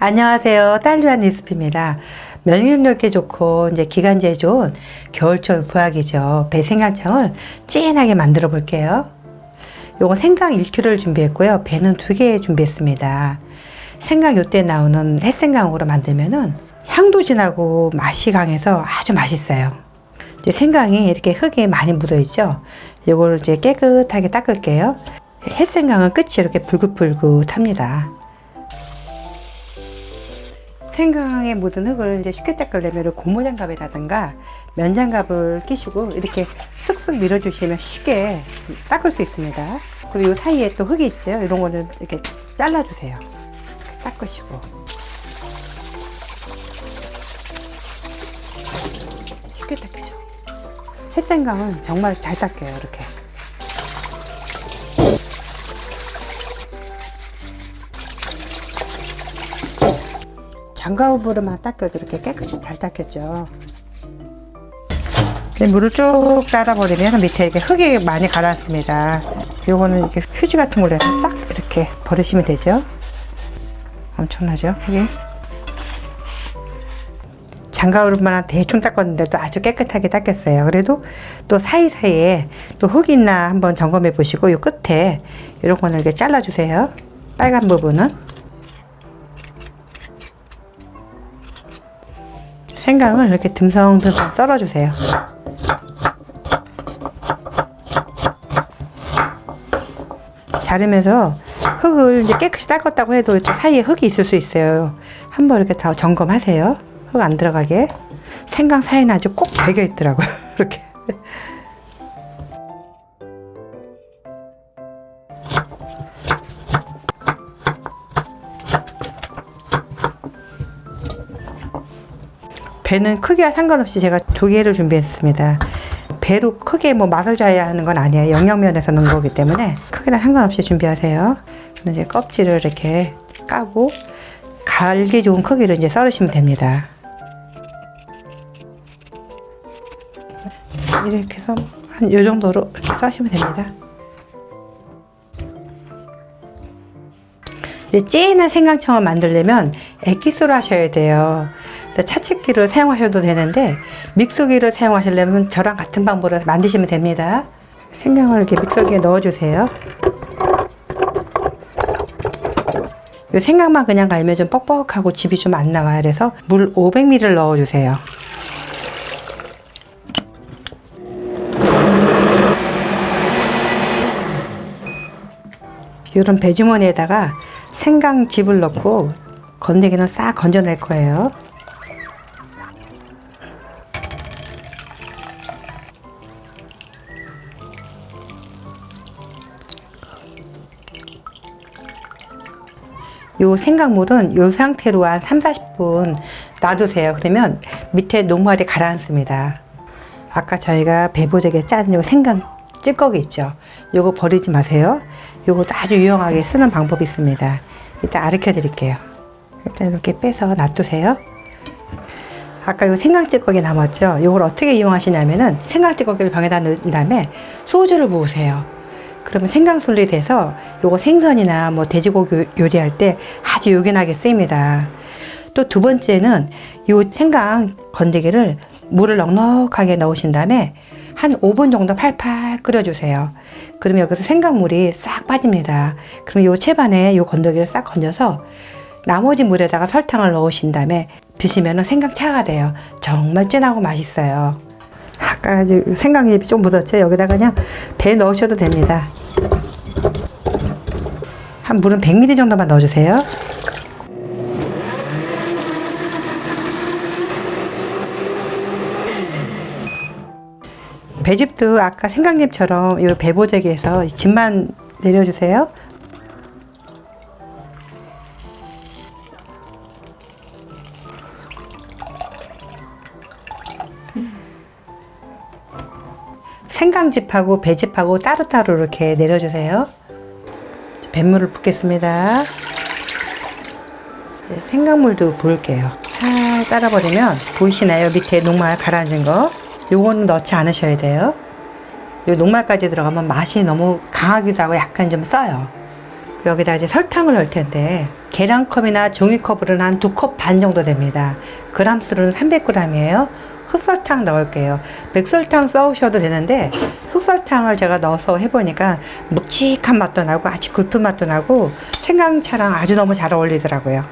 안녕하세요. 딸류한 리스피입니다. 면역력에 좋고 이제 기관지에 좋은 겨울철 보약이죠. 배 생강청을 진하게 만들어 볼게요. 요거 생강 1kg를 준비했고요. 배는 2개 준비했습니다. 생강 요때 나오는 햇생강으로 만들면은 향도 진하고 맛이 강해서 아주 맛있어요. 이제 생강이 이렇게 흙에 많이 묻어 있죠. 요걸 이제 깨끗하게 닦을게요. 햇생강은 끝이 이렇게 불긋불긋합니다. 생강에 묻은 흙을 이제 쉽게 닦으려면 고무장갑이라든가 면장갑을 끼시고 이렇게 쓱쓱 밀어주시면 쉽게 닦을 수 있습니다. 그리고 이 사이에 또 흙이 있죠. 이런 거는 이렇게 잘라주세요. 이렇게 닦으시고. 쉽게 닦여죠. 햇생강은 정말 잘 닦여요. 이렇게. 장가오브로만 닦여도 이렇게 깨끗이 잘 닦였죠. 네, 물을 쭉 따라버리면 밑에 이렇게 흙이 많이 가라앉습니다. 요거는 이렇게 휴지 같은 걸로 해서 싹 이렇게 버리시면 되죠. 엄청나죠? 흙이. 장가오브만 대충 닦았는데도 아주 깨끗하게 닦였어요. 그래도 또 사이사이에 또 흙이 있나 한번 점검해 보시고 요 끝에 이런 거는 이렇게 잘라주세요. 빨간 부분은. 생강을 이렇게 듬성듬성 썰어주세요. 자르면서 흙을 이제 깨끗이 닦았다고 해도 저 사이에 흙이 있을 수 있어요. 한번 이렇게 다 점검하세요. 흙 안 들어가게. 생강 사이는 아주 꼭 배겨 있더라고요. 이렇게. 배는 크기와 상관없이 제가 두 개를 준비했습니다. 배로 크게 뭐 맛을 줘야 하는 건 아니에요. 영양면에서 넣은 거기 때문에 크기랑 상관없이 준비하세요. 이제 껍질을 이렇게 까고 갈기 좋은 크기로 이제 썰으시면 됩니다. 이렇게 해서 한 요 정도로 이렇게 써시면 됩니다. 이제 진한 생강청을 만들려면 액기스로 하셔야 돼요. 차칡기를 사용하셔도 되는데 믹서기를 사용하시려면 저랑 같은 방법으로 만드시면 됩니다. 생강을 이렇게 믹서기에 넣어주세요. 이 생강만 그냥 갈면 좀 뻑뻑하고 즙이 좀 안 나와요. 그래서 물 500ml를 넣어주세요. 이런 배주머니에다가 생강즙을 넣고 건더기는 싹 건져낼 거예요. 요 생강물은 요 상태로 한 3, 40분 놔두세요. 그러면 밑에 녹말이 가라앉습니다. 아까 저희가 배보제게 짠 요 생강 찌꺼기 있죠. 요거 버리지 마세요. 요것도 아주 유용하게 쓰는 방법이 있습니다. 일단 아르켜 드릴게요. 일단 이렇게 빼서 놔두세요. 아까 요 생강 찌꺼기 남았죠? 요걸 어떻게 이용하시냐면은 생강 찌꺼기를 병에다 넣은 다음에 소주를 부으세요. 그러면 생강술이 돼서 요거 생선이나 뭐 돼지고기 요리할 때 아주 요긴하게 쓰입니다. 또 두 번째는 요 생강 건더기를 물을 넉넉하게 넣으신 다음에 한 5분 정도 팔팔 끓여주세요. 그러면 여기서 생강물이 싹 빠집니다. 그럼 요 채반에 요 건더기를 싹 건져서 나머지 물에다가 설탕을 넣으신 다음에 드시면 생강차가 돼요. 정말 진하고 맛있어요. 아까 생강잎이 좀 묻었죠? 여기다가 그냥 배 넣으셔도 됩니다. 한 물은 100ml 정도만 넣어주세요. 배즙도 아까 생강잎처럼 이 배보제기에서 즙만 내려주세요. 생강즙하고 배즙하고 따로따로 이렇게 내려주세요. 뱃물을 붓겠습니다. 이제 생강물도 부을게요. 잘 따라버리면 보이시나요? 밑에 녹말 가라앉은 거. 요거는 넣지 않으셔야 돼요. 요 녹말까지 들어가면 맛이 너무 강하기도 하고 약간 좀 써요. 여기다 이제 설탕을 넣을 텐데 계량컵이나 종이컵으로는 한 두 컵 반 정도 됩니다. 그람 수로는 300g이에요. 흑설탕 넣을게요. 백설탕 써오셔도 되는데 흑설탕을 제가 넣어서 해보니까 묵직한 맛도 나고 아주 깊은 맛도 나고 생강차랑 아주 너무 잘 어울리더라고요.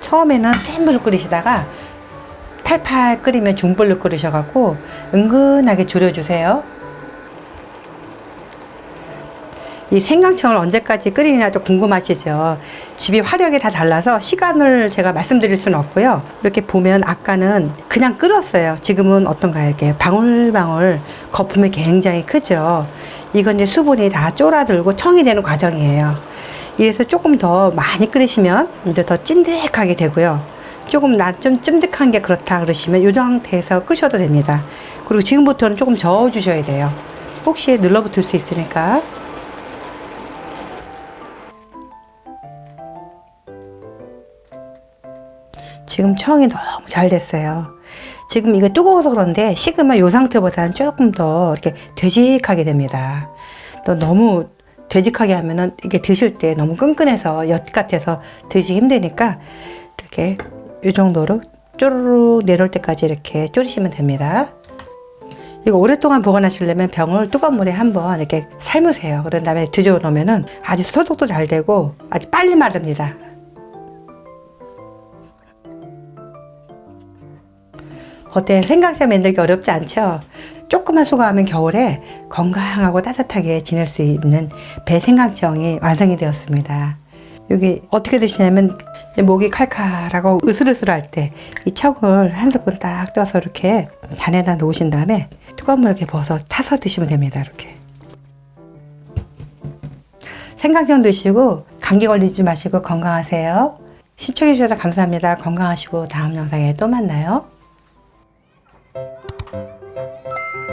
처음에는 센 불로 끓이시다가 팔팔 끓이면 중불로 끓이셔갖고 은근하게 줄여주세요. 이 생강청을 언제까지 끓이냐도 궁금하시죠? 집이 화력이 다 달라서 시간을 제가 말씀드릴 수는 없고요. 이렇게 보면 아까는 그냥 끓었어요. 지금은 어떤가요? 이렇게 방울방울 거품이 굉장히 크죠. 이건 이제 수분이 다 쫄아들고 청이 되는 과정이에요. 이래서 조금 더 많이 끓이시면 이제 더 찐득하게 되고요. 조금 나좀 찐득한 게 그렇다 그러시면 이 상태에서 끄셔도 됩니다. 그리고 지금부터는 조금 저어 주셔야 돼요. 혹시 눌러붙을 수 있으니까. 지금 청이 너무 잘 됐어요. 지금 이게 뜨거워서 그런데 식으면 이 상태보다는 조금 더 이렇게 되직하게 됩니다. 또 너무 되직하게 하면은 이게 드실 때 너무 끈끈해서 엿 같아서 드시기 힘드니까 이렇게 이 정도로 쪼르르 내려올 때까지 이렇게 졸이시면 됩니다. 이거 오랫동안 보관하시려면 병을 뜨거운 물에 한번 이렇게 삶으세요. 그런 다음에 뒤집어 놓으면은 아주 소독도 잘 되고 아주 빨리 마릅니다. 어때? 생강차 만들기 어렵지 않죠? 조금만 수고하면 겨울에 건강하고 따뜻하게 지낼 수 있는 배생강청이 완성이 되었습니다. 여기 어떻게 드시냐면 목이 칼칼하고 으슬으슬할 때 이 척을 한 스푼 딱 떠서 이렇게 잔에다 놓으신 다음에 뜨거운 물 이렇게 부어서 타서 드시면 됩니다. 이렇게. 생강청 드시고 감기 걸리지 마시고 건강하세요. 시청해주셔서 감사합니다. 건강하시고 다음 영상에 또 만나요.